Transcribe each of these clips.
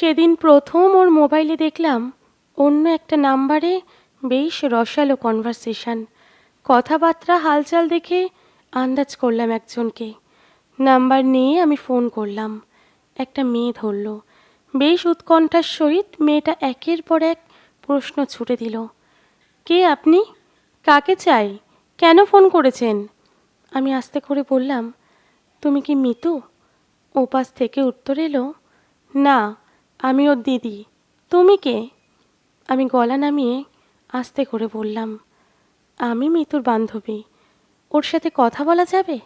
সেদিন প্রথম ওর মোবাইলে দেখলাম অন্য একটা নাম্বারে বেশ রসালো কনভারসেশন কথাবার্তা হালচাল দেখে আন্দাজ করলাম একজনকে। নাম্বার নিয়ে আমি ফোন করলাম। একটা মেয়ে ধরলো। বেশ উৎকণ্ঠার সহিত মেয়েটা একের পর এক প্রশ্ন ছুটে দিল। কে আপনি? কাকে চাই? কেন ফোন করেছেন? আমি আস্তে করে বললাম, তুমি কি মিতু? ওপাশ থেকে উত্তর এলো, না। আমি ওর দিদি। তুমি কে? আমি গলা নামিয়ে আস্তে করে বললাম, আমি মিতুর বান্ধবী। ওর সাথে কথা বলা যাবে?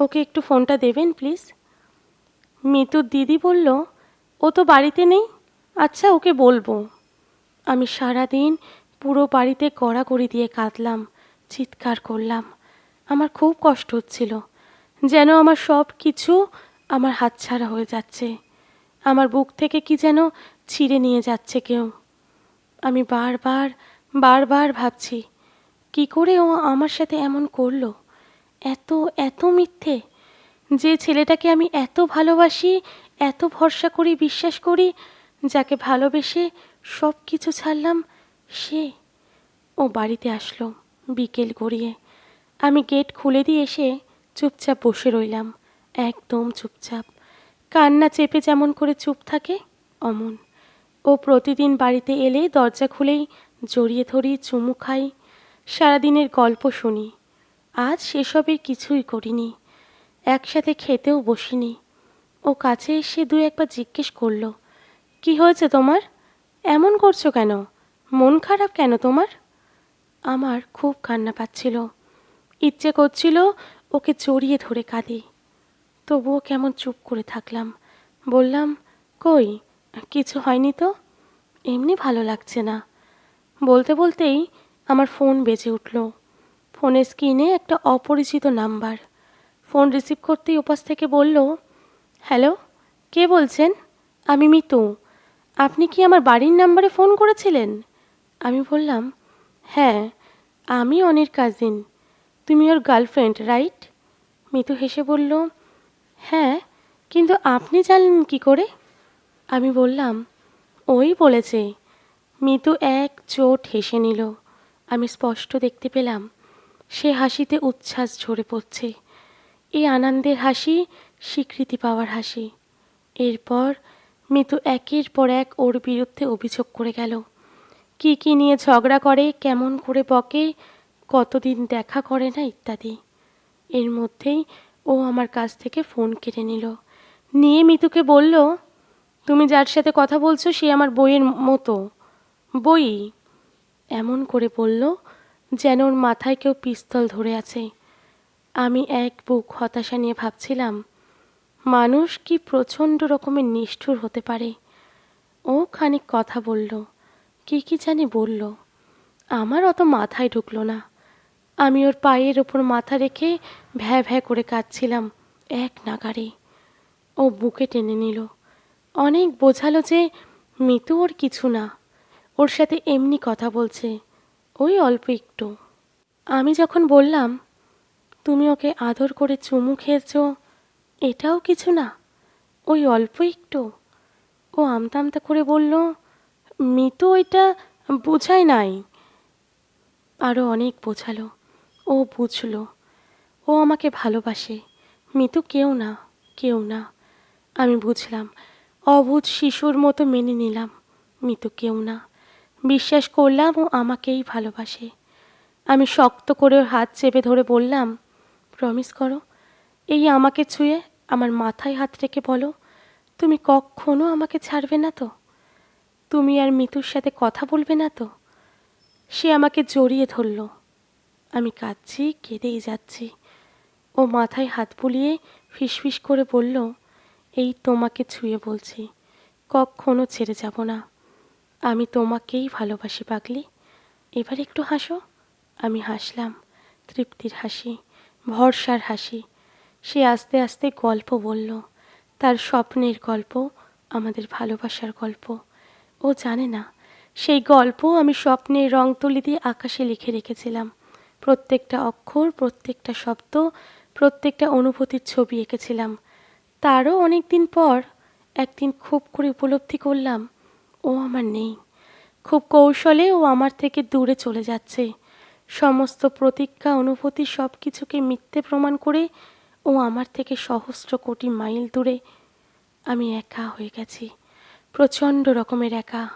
ওকে একটু ফোনটা দেবেন, প্লিজ? মিতুর দিদি বলল, ও তো বাড়িতে নেই। আচ্ছা ওকে বলব। আমি সারাদিন পুরো বাড়িতে গড়াগড়ি দিয়ে কাঁদলাম, চিৎকার করলাম। আমার খুব কষ্ট হচ্ছিল, যেন আমার সব কিছু আমার হাতছাড়া হয়ে যাচ্ছে। আমার বুক থেকে কি যেন ছিঁড়ে নিয়ে যাচ্ছে কেউ। আমি বারবার বারবার ভাবছি, কি করে ও আমার সাথে এমন করল? এত এত মিথ্যে। যে ছেলেটাকে আমি এত ভালোবাসি, এত ভরসা করি, বিশ্বাস করি, যাকে ভালোবেসে সব কিছু ছাড়লাম, সে ও বাড়িতে আসলো বিকেল গড়িয়ে। আমি গেট খুলে দিয়ে এসে চুপচাপ বসে রইলাম, একদম চুপচাপ। কান্না চেপে যেমন করে চুপ থাকে, অমন। ও প্রতিদিন বাড়িতে এলে দরজা খুলেই জড়িয়ে ধরি, চুমু খাই, সারাদিনের গল্প শুনি। আজ সেসবের কিছুই করিনি, একসাথে খেতেও বসিনি। ও কাছে এসে দু একবার জিজ্ঞেস করল, কি হয়েছে তোমার? এমন করছ কেন? মন খারাপ কেন তোমার? আমার খুব কান্না পাচ্ছিল। ইচ্ছে করছিল ওকে জড়িয়ে ধরে কাঁদি। তবুও কেমন চুপ করে থাকলাম। বললাম, কই, কিছু হয়নি তো? এমনি ভালো লাগছে না। বলতে বলতেই আমার ফোন বেজে উঠল। ফোনের স্ক্রিনে একটা অপরিচিত নাম্বার। ফোন রিসিভ করতেই ওপাশ থেকে বলল, হ্যালো, কে বলছেন? আমি মিতু। আপনি কি আমার বাড়ির নাম্বারে ফোন করেছিলেন? আমি বললাম হ্যাঁ আমি অনির কাজিন তুমি ওর গার্লফ্রেন্ড রাইট মিতু হেসে বলল হ্যাঁ কিন্তু আপনি জানলেন কি করে? আমি বললাম, ওই বলেছে, মিতু এক চোট হেসে নিল। আমি স্পষ্ট দেখতে পেলাম, সে হাসিতে উচ্ছ্বাস ঝরে পড়ছে। এই আনন্দের হাসি, স্বীকৃতি পাওয়ার হাসি। এরপর মিতু একের পর এক ওর বিরুদ্ধে অভিযোগ করে গেল। কি কি নিয়ে ঝগড়া করে, কেমন করে বকে, কতদিন দেখা করে না ইত্যাদি। এর মধ্যেই ও আমার কাছ থেকে ফোন কেড়ে নিল। নিয়ে মিতুকে বলল, তুমি যার সাথে কথা বলছো, সে আমার বইয়ের মতো। বই? এমন করে বলল যেন ওর মাথায় কেউ পিস্তল ধরে আছে। আমি এক বুক হতাশা নিয়ে ভাবছিলাম, মানুষ কি প্রচণ্ড রকমের নিষ্ঠুর হতে পারে? ও খানিক কথা বলল, কি কি জানি বলল। আমার অত মাথায় ঢুকলো না। আমি ওর পায়ের ওপর মাথা রেখে ভ্যা ভ্যা করে কাঁদছিলাম, এক নাগারে ও বুকে টেনে নিল। অনেক বোঝালো যে মিতু ওর কিছু না। ওর সাথে এমনি কথা বলছে, ওই অল্প একটু। আমি যখন বললাম, তুমি ওকে আদর করে চুমু খেয়েছ, এটাও কিছু না? ওই অল্প একটু? ও আমতা আমতা করে বলল, মিতু ওইটা বোঝায় নাই। আরও অনেক বোঝালো। ও বুঝলো। ও আমাকে ভালোবাসে। মিতু কেউ না কেউ না। আমি বুঝলাম। অবুঝ শিশুর মতো মেনে নিলাম। মিতু কেউ না। বিশ্বাস করলাম ও আমাকেই ভালোবাসে। আমি শক্ত করে হাত চেপে ধরে বললাম প্রমিস করো। এই আমাকে ছুঁয়ে আমার মাথায় হাত রেখে বলো, তুমি কখনো আমাকে ছাড়বে না তো? তুমি আর মিতুর সাথে কথা বলবে না তো? সে আমাকে জড়িয়ে ধরল। আমি কাঁদছি, কেঁদেই যাচ্ছি। ও মাথায় হাত বুলিয়ে ফিসফিস করে বলল, এই তোমাকে ছুঁয়ে বলছি, কখনো ছেড়ে যাব না। আমি তোমাকেই ভালোবাসি পাগলি। এবার একটু হাসো। আমি হাসলাম, তৃপ্তির হাসি, ভরসার হাসি। সে আস্তে আস্তে গল্প বলল, তার স্বপ্নের গল্প, আমাদের ভালোবাসার গল্প। ও জানে না, সেই গল্প আমি স্বপ্নের রং তুলি দিয়ে আকাশে লিখে রেখেছিলাম। প্রত্যেকটা অক্ষর, প্রত্যেকটা শব্দ, প্রত্যেকটা অনুভূতির ছবি এঁকেছিলাম। তারও অনেক দিন পর একদিন খুব করে উপলব্ধি করলাম, ও আমার নেই। খুব কৌশলে ও আমার থেকে দূরে চলে যাচ্ছে। সমস্ত প্রতিজ্ঞা, অনুভূতি সব কিছুকে মিথ্যে প্রমাণ করে ও আমার থেকে সহস্র কোটি মাইল দূরে আমি একা হয়ে গেছি। প্রচণ্ড রকমের একা।